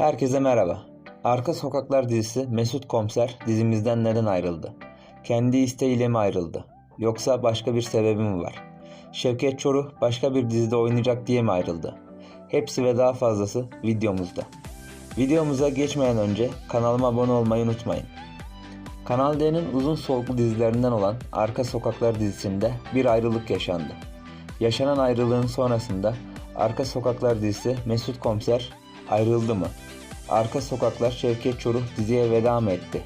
Herkese merhaba. Arka Sokaklar dizisi Mesut Komiser dizimizden neden ayrıldı? Kendi isteğiyle mi ayrıldı? Yoksa başka bir sebebi mi var? Şevket Çoruh başka bir dizide oynayacak diye mi ayrıldı? Hepsi ve daha fazlası videomuzda. Videomuza geçmeden önce kanalıma abone olmayı unutmayın. Kanal D'nin uzun soluklu dizilerinden olan Arka Sokaklar dizisinde bir ayrılık yaşandı. Yaşanan ayrılığın sonrasında Arka Sokaklar dizisi Mesut Komiser ayrıldı mı? Arka Sokaklar Şevket Çoruh diziye veda mı etti?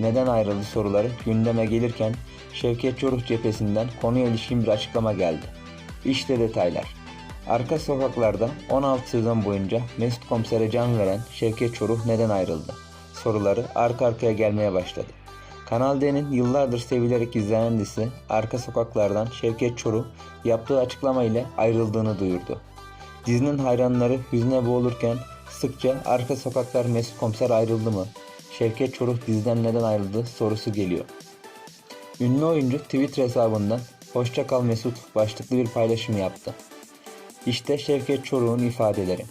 Neden ayrıldı soruları gündeme gelirken Şevket Çoruh cephesinden konuya ilişkin bir açıklama geldi. İşte detaylar. Arka Sokaklar'da 16 sezon boyunca Mesut Komiser'e can veren Şevket Çoruh neden ayrıldı? Soruları arka arkaya gelmeye başladı. Kanal D'nin yıllardır sevilerek izlenen dizisi Arka Sokaklar'dan Şevket Çoruh yaptığı açıklama ile ayrıldığını duyurdu. Dizinin hayranları hüzne boğulurken sıkça Arka Sokaklar Mesut Komiser ayrıldı mı? Şevket Çoruh diziden neden ayrıldı sorusu geliyor. Ünlü oyuncu Twitter hesabından Hoşça kal Mesut başlıklı bir paylaşım yaptı. İşte Şevket Çoruh'un ifadeleri.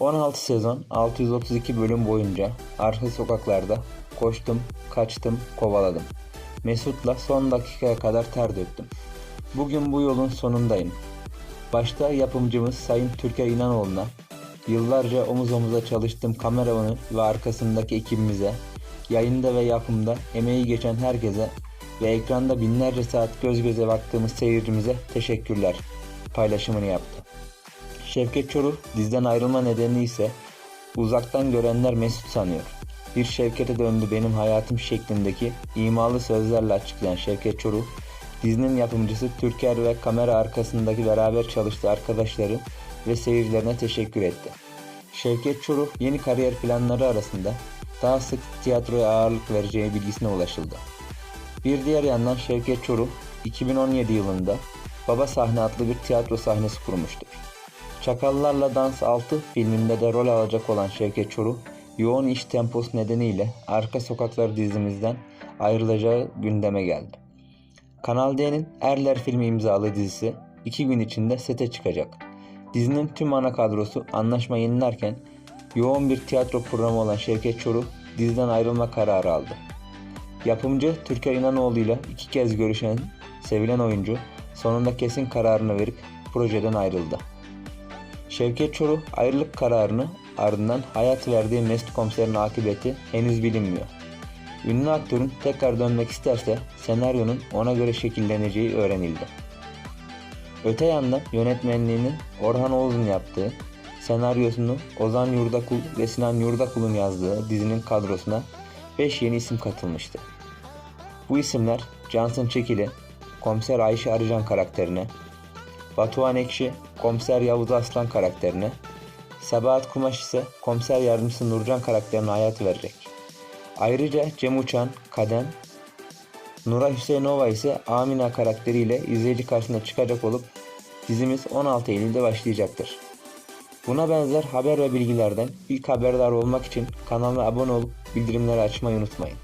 16 sezon 632 bölüm boyunca arka sokaklarda koştum, kaçtım, kovaladım. Mesut'la son dakikaya kadar ter döktüm. Bugün bu yolun sonundayım. Başta yapımcımız Sayın Türker İnanoğlu'na, yıllarca omuz omuza çalıştığım kameramanı ve arkasındaki ekibimize, yayında ve yapımda emeği geçen herkese ve ekranda binlerce saat göz göze baktığımız seyircimize teşekkürler paylaşımını yaptı. Şevket Çoruh dizden ayrılma nedeni ise uzaktan görenler Mesut sanıyor. Bir Şevket'e döndü benim hayatım şeklindeki imalı sözlerle açıklayan Şevket Çoruh, dizinin yapımcısı Türker ve kamera arkasındaki beraber çalıştığı arkadaşları ve seyircilerine teşekkür etti. Şevket Çoruh yeni kariyer planları arasında daha sık tiyatroya ağırlık vereceği bilgisine ulaşıldı. Bir diğer yandan Şevket Çoruh 2017 yılında Baba Sahne adlı bir tiyatro sahnesi kurmuştur. Çakallarla Dans 6 filminde de rol alacak olan Şevket Çoruh, yoğun iş temposu nedeniyle Arka Sokaklar dizimizden ayrılacağı gündeme geldi. Kanal D'nin Erler filmi imzalı dizisi 2 gün içinde sete çıkacak. Dizinin tüm ana kadrosu anlaşma yenilerken yoğun bir tiyatro programı olan Şevket Çoruh diziden ayrılma kararı aldı. Yapımcı Türker İnanoğlu ile iki kez görüşen sevilen oyuncu sonunda kesin kararını verip projeden ayrıldı. Şevket Çoruh ayrılık kararını ardından hayat verdiği Mesut Komiser'in akıbeti henüz bilinmiyor. Ünlü aktörün tekrar dönmek isterse senaryonun ona göre şekilleneceği öğrenildi. Öte yandan yönetmenliğini Orhan Oğuz'un yaptığı, senaryosunu Ozan Yurdakul ve Sinan Yurdakul'un yazdığı dizinin kadrosuna 5 yeni isim katılmıştı. Bu isimler Cansın Çekili, Komiser Ayşe Arıcan karakterine, Batuhan Ekşi, Komiser Yavuz Aslan karakterine, Sabahat Kumaş ise Komiser Yardımcısı Nurcan karakterine hayat verecek. Ayrıca Cem Uçan, Kadem, Nura Hüseyinova ise Amina karakteriyle izleyici karşısına çıkacak olup dizimiz 16 Eylül'de başlayacaktır. Buna benzer haber ve bilgilerden ilk haberdar olmak için kanala abone olup bildirimleri açmayı unutmayın.